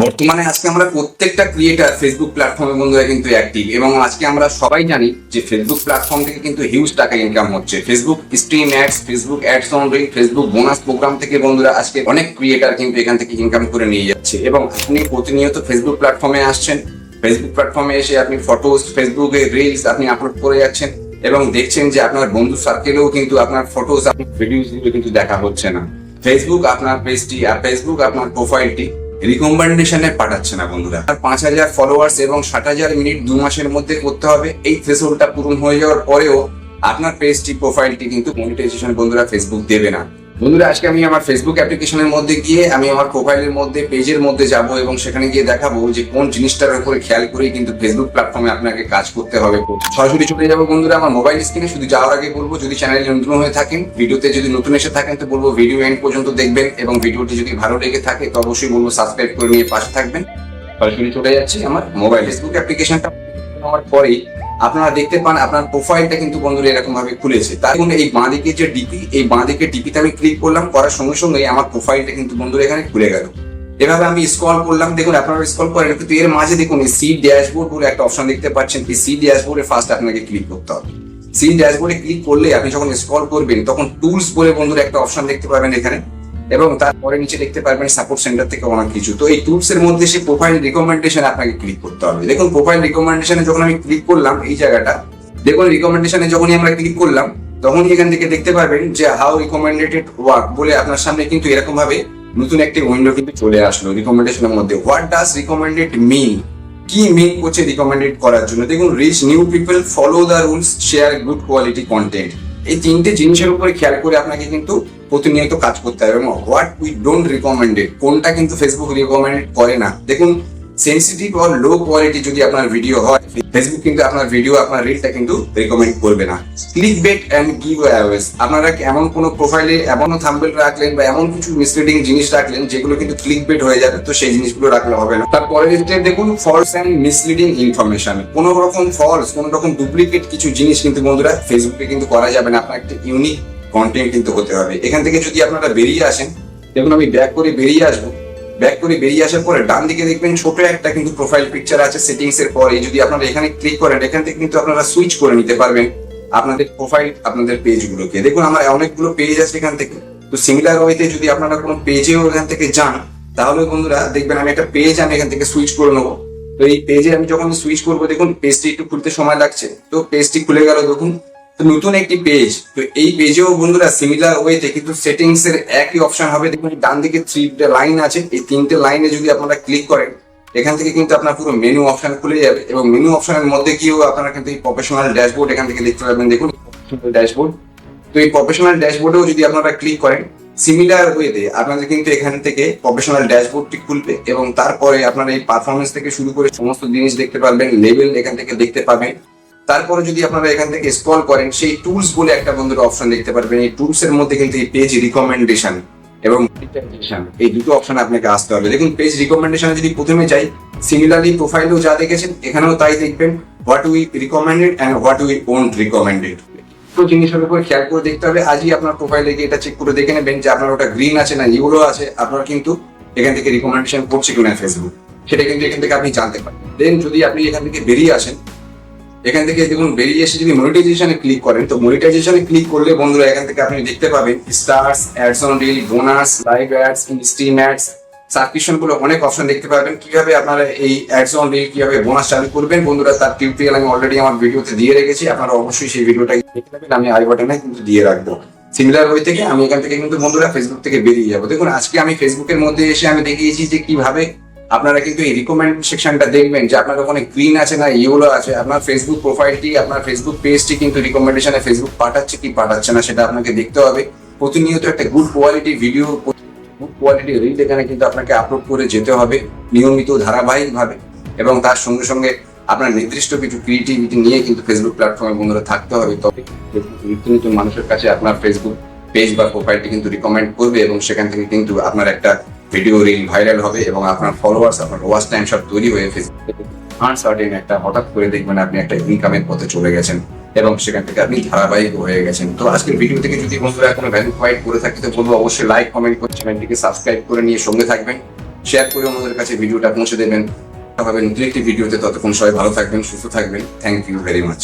বর্তমানে আজকে আমরা প্রত্যেকটা ক্রিয়েটার ফেসবুক প্ল্যাটফর্মে বন্ধুরা কিন্তু অ্যাক্টিভ এবং আজকে আমরা সবাই জানি যে ফেসবুক প্ল্যাটফর্ম থেকে কিন্তু হিউজ টাকা ইনকাম হচ্ছে। Facebook stream ads Facebook ads on reel Facebook bonus program থেকে বন্ধুরা আজকে অনেক ক্রিয়েটার কিন্তু এখান থেকে ইনকাম করে নিয়ে যাচ্ছে এবং আপনি প্রতিনিয়ত ফেসবুক প্ল্যাটফর্মে আসছেন ফেসবুক প্ল্যাটফর্মে এসে আপনি ফটোস ফেসবুকে রিলস আপনি আপলোড করে যাচ্ছেন এবং দেখছেন যে আপনার বন্ধু সার্কেলেও কিন্তু আপনার ফটোস আপনার ভিডিওস কিন্তু দেখা হচ্ছে না। ফেসবুক আপনার পেজটি আর ফেসবুক আপনার প্রোফাইলটি রিকমেন্ডেশনে পাঠাচ্ছে না বন্ধুরা। আর পাঁচ হাজার ফলোয়ার্স এবং ষাট হাজার মিনিট দু মাসের মধ্যে করতে হবে। এই থ্রেশোল্ডটা পূরণ হয়ে যাওয়ার পরেও আপনার পেজটি প্রোফাইলটি কিন্তু মনিটাইজেশন বন্ধুরা ফেসবুক দেবে না। বন্ধুরা, আজকে আমি আমার ফেসবুক অ্যাপ্লিকেশনের মধ্যে গিয়ে, আমি আমার প্রোফাইলের মধ্যে পেজের মধ্যে যাব এবং সেখানে গিয়ে দেখাবো যে কোন জিনিসটার উপরে খেয়াল করে কিন্তু ফেসবুক প্ল্যাটফর্মে আপনাকে কাজ করতে হবে। সরাসরি চলে যাব বন্ধুরা, আমার মোবাইল স্ক্রিনে শুধু যাওয়ার আগে বলব, যদি চ্যানেলে নতুন হয়ে থাকেন, ভিডিওতে যদি নতুন এসে থাকেন, তো বলব ভিডিও এন্ড পর্যন্ত দেখবেন এবং ভিডিওটি যদি ভালো লেগে থাকে, তো অবশ্যই বলব সাবস্ক্রাইব করে নিয়ে পাশে থাকবেন। সরাসরি চলে যাচ্ছি আমার মোবাইল ফেসবুক অ্যাপ্লিকেশনটা হওয়ার পরেই আপনারা দেখতে পান, আপনার প্রোফাইলটা কিন্তু বন্ধুরা এরকম ভাবে খুলেছে। তার জন্য এই বাঁদিকে যে ডিপি, এই বাঁদিকে ডিপিতে আমি ক্লিক করলাম, করার সঙ্গে সঙ্গে আমার প্রোফাইলটা কিন্তু বন্ধুরা এখানে খুলে গেল। এভাবে আমি স্ক্রল করলাম, দেখুন আপনারা স্ক্রল করেন, কিন্তু এর মাঝে দেখুন এই সি ড্যাশবোর্ড বলে একটা অপশন দেখতে পাচ্ছেন, এই সি ড্যাশবোর্ডে ফার্স্ট আপনাকে ক্লিক করতে হবে। সি ড্যাশবোর্ডে ক্লিক করলে আপনি যখন স্ক্রল করবেন, তখন টুলস বলে বন্ধুরা একটা অপশন দেখতে পাবেন এখানে। এবং তারপরে নিচে দেখতে পারবেন সাপোর্ট সেন্টার থেকে অনেক কিছু। তো এই টুলস এর মধ্যে সেই প্রোফাইল রিকমেন্ডেশন আপনাকে ক্লিক করতে হবে। দেখুন প্রোফাইল রিকমেন্ডেশনে যখন আমি ক্লিক করলাম এই জায়গাটা, দেখুন রিকমেন্ডেশনে যখনই আমরা ক্লিক করলাম, তখনই এখান থেকে দেখতে পারবেন যে হাউ রিকমেন্ডেড ওয়ার্ক বলে আপনার সামনে কিন্তু এরকম ভাবে নতুন একটি উইন্ডো কিন্তু চলে আসলো। রিকমেন্ডেশনের মধ্যে হোয়াট ডাজ রিকমেন্ডেড মিন কি মিন করছে রিকমেন্ডেড করার জন্য? দেখুন reach new people follow the rules share good quality content এই তিনটে জিনিসের উপরে খেয়াল করে আপনাকে কিন্তু প্রতিনিয়ত কাজ করতে হবে। এবং হোয়াট উই ডোন্ট রিকমেন্ডেড কোনটা কিন্তু ফেসবুক রিকমেন্ডেড করে না। দেখুন সেন্সিটিভ অর লো কোয়ালিটি যদি আপনার ভিডিও হয় ফেসবুক কিন্তু আপনার ভিডিও আপনার রিলটা কিন্তু রেকমেন্ড করবে না। Clickbait and giveaways আপনারা এমন কোনো প্রোফাইলে এমন থাম্বেল রাখলেন বা এমন কিছু মিসলিডিং জিনিস রাখলেন যেগুলো কিন্তু ক্লিক বেট হয়ে যাবে, তো সেই জিনিসগুলো রাখলে হবে না। তারপরে দেখুন ফলস অ্যান্ড মিসলিডিং ইনফরমেশন কোন রকম ফলস কোন রকম ডুপ্লিকেট কিছু জিনিস কিন্তু বন্ধুরা ফেসবুকে কিন্তু করা যাবে না। আপনার একটা ইউনিক কন্টেন্ট কিন্তু হতে হবে। এখান থেকে যদি আপনারা বেরিয়ে আসেন, দেখুন আমি ব্যাক করে বেরিয়ে আসব। ব্যাক করে বেরিয়ে আসার পরে ডান দিকে দেখবেন ছোট একটা কিন্তু প্রোফাইল পিকচার আছে সেটিংস এর পরে। যদি আপনারা এখানে ক্লিক করেন, এখান থেকে কিন্তু আপনারা সুইচ করে নিতে পারবেন আপনাদের প্রোফাইল আপনাদের পেজ গুলোকে। দেখুন আমার অনেকগুলো পেজ আছে এখান থেকে। তো সিমিলার ওয়েতে যদি আপনারা কোনো পেজেও এখান থেকে যান, তাহলে বন্ধুরা দেখবেন আমি একটা পেজ আমি এখান থেকে সুইচ করে নেব। তো এই পেজে আমি যখন সুইচ করব, দেখুন পেজটি একটু খুলতে সময় লাগছে। তো পেজটি খুলে গেল, দেখুন। নতুন একটি পেজ তো এই পেজেও বন্ধুরা সিমিলার ওয়েতে কিন্তু সেটিংস এর একই অপশন হবে। দেখুন, ডান দিকে থ্রিটা লাইন আছে। এই তিনটে লাইনে যদি আপনারা ক্লিক করেন, এখান থেকে কিন্তু আপনার পুরো মেনু অপশন খুলে যাবে এবং মেনু অপশনের মধ্যে গিয়েও আপনারা কিন্তু প্রফেশনাল ড্যাশবোর্ড এখান থেকে দেখতে পাবেন দেখুন ড্যাশবোর্ড তো এই প্রফেশনাল ড্যাশবোর্ডেও যদি আপনারা ক্লিক করেন সিমিলার ওয়েতে আপনাদের কিন্তু এখান থেকে প্রফেশনাল ড্যাশবোর্ডটি খুলবে এবং তারপরে আপনারা এই পারফরমেন্স থেকে শুরু করে সমস্ত জিনিস দেখতে পারবেন লেভেল এখান থেকে দেখতে পাবেন। তারপরে যদি আপনারা এখান থেকে স্ক্রল করেন সেই টুলস বলে একটা বন্ধুর অপশন দেখতে পারবেন। এই টুলস এর মধ্যে কিন্তু এই পেজ রিকমেন্ডেশন এবং এই দুটো অপশন আপনাকে আসতে হবে। দেখুন পেজ রিকমেন্ডেশনে যদি প্রথমে যাই সিমিলারলি প্রোফাইলেও যা দেখেছেন এখানেও তাই দেখবেন what we recommended and what we won't recommended তো জিনিসের উপর খেয়াল করে দেখতে হবে। আজই আপনার প্রোফাইলে গিয়ে এটা চেক করে দেখে নেবেন যে আপনার ওটা গ্রিন আছে না ইউরো আছে। আপনার কিন্তু এখান থেকে রিকমেন্ডেশন করছে কিনা ফেসবুক সেটা কিন্তু এখান থেকে আপনি জানতে পারেন দেন যদি আপনি এখান থেকে বেরিয়ে আসেন এখান থেকে দেখুন, বেরিয়ে এসে যদি মনিটাইজেশনে ক্লিক করেন, তো মনিটাইজেশনে ক্লিক করলে বন্ধুরা এখান থেকে আপনি দেখতে পাবেন stars ads on reel bonus live ads stream ads সাবস্ক্রিপশনগুলো অনেক অপশন দেখতে পাবেন কীভাবে আপনারা এই অ্যাডস অন রিল কীভাবে বোনাস চালু করবেন, বন্ধুরা তার টিউটোরিয়াল আমি অলরেডি আমার ভিডিওতে দিয়ে রেখেছি, আপনারা অবশ্যই সেই ভিডিওটা দেখে নেবেন, আমি আই বাটনে কিন্তু দিয়ে রাখব। সিমিলার ওয়ে থেকে আমি এখান থেকে কিন্তু বন্ধুরা ফেসবুক থেকে বেরিয়ে যাব। দেখুন, আজকে আমি ফেসবুকের মধ্যে এসে আমি দেখিয়েছি যে কীভাবে আপনারা কিন্তু এই রিকমেন্ড সেকশনটা দেখবেন যে আপনার ওখানে গ্রিন আছে না ইয়েলো আছে, আপনার ফেসবুক প্রোফাইলটি আপনার ফেসবুক পেজটি কিন্তু রিকমেন্ডেশনে ফেসবুক পাঠাচ্ছে কি পাঠাচ্ছে না সেটা আপনাকে দেখতে হবে। প্রতিনিয়ত একটা good quality video good quality reel এখানে কিন্তু আপনাকে আপলোড করে যেতে হবে নিয়মিত ধারাবাহিকভাবে এবং তার সঙ্গে সঙ্গে আপনার নির্দিষ্ট কিছু ক্রিয়েটিভিটি নিয়ে কিন্তু ফেসবুক প্ল্যাটফর্মে বন্ধুরা থাকতে হবে। তবে নিত্য নিত্য মানুষের কাছে আপনার ফেসবুক পেজ বা প্রোফাইলটি কিন্তু রিকমেন্ড করবে এবং সেখান থেকে কিন্তু আপনার একটা ভিডিও রিল ভাইরাল হবে এবং আপনার ফলোয়ার্স আপনার ওয়াচ টাইম সব তৈরি হয়ে ফেসবুকে আনসার্টেন একটা হঠাৎ করে দেখবেন আপনি একটা ইনকামের পথে চলে গেছেন এবং সেখান থেকে আপনি ধারাবাহিক হয়ে গেছেন। তো আজকের ভিডিও থেকে যদি বন্ধুরা কোনো ভ্যালু প্রোভাইড করে থাকি, তো বলব অবশ্যই লাইক কমেন্ট করে চ্যানেলটিকে সাবস্ক্রাইব করে নিয়ে সঙ্গে থাকবেন। শেয়ার করে অন্যদের কাছে ভিডিওটা পৌঁছে দেবেন। হবে নতুন একটি ভিডিওতে ততক্ষণ সবাই ভালো থাকবেন, সুস্থ থাকবেন। Thank you very much